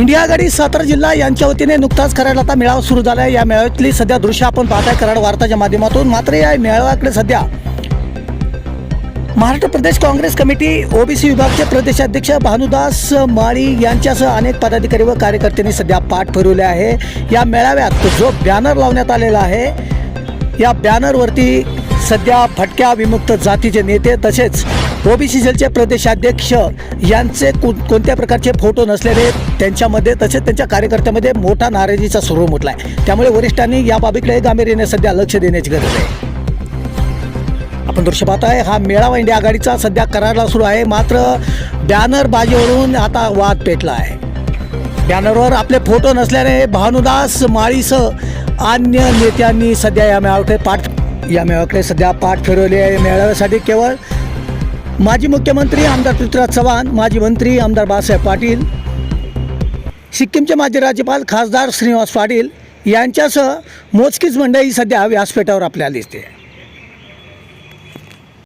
India गाडी सातारा जिल्हा यांच्या वतीने नुकताच कराडला आता मेळावा सुरू झाला आहे या मेळाव्यातली सध्या दृश्य आपण पाहताय कराड वार्ताच्या माध्यमातून. मात्र या मेळाव्याकडे सध्या महाराष्ट्र प्रदेश काँग्रेस कमिटी ओबीसी विभागचे प्रदेशाध्यक्ष भानुदास माळी यांच्यासह अनेक पदाधिकारी व कार्यकर्त्यांनी सध्या पाठ फिरवले आहे. या मेळाव्यात जो बॅनर लावण्यात आलेला आहे या बॅनरवरती सध्या भटक्या विमुक्त जातीचे नेते तसेच ओबीसी सेलचे प्रदेशाध्यक्ष यांचे कोणत्या प्रकारचे फोटो नसलेले त्यांच्यामध्ये तसेच त्यांच्या कार्यकर्त्यामध्ये मोठा नाराजीचा सुरू म्हटला आहे त्यामुळे वरिष्ठांनी या बाबीकडे गांभीर्याने सध्या लक्ष देण्याची गरज आहे. आपण दृश्य पाहत आहे हा मेळावा इंडिया आघाडीचा सध्या करारला सुरू आहे. मात्र बॅनर बाजीवरून आता वाद पेटला आहे बॅनरवर आपले फोटो नसल्याने भानुदास माळीसह अन्य नेत्यांनी सध्या या मेळाव्याकडे पाठ या मेळाव्याकडे सध्या पाठ फिरवली आहे. मेळाव्यासाठी केवळ माजी मुख्यमंत्री आमदार पृथ्वीराज चव्हाण माजी मंत्री आमदार बाळासाहेब पाटील सिक्कीमचे माजी राज्यपाल खासदार श्रीनिवास पाटील यांच्यासह मोजकीच मंडळी सध्या व्यासपीठावर आपल्याला दिसते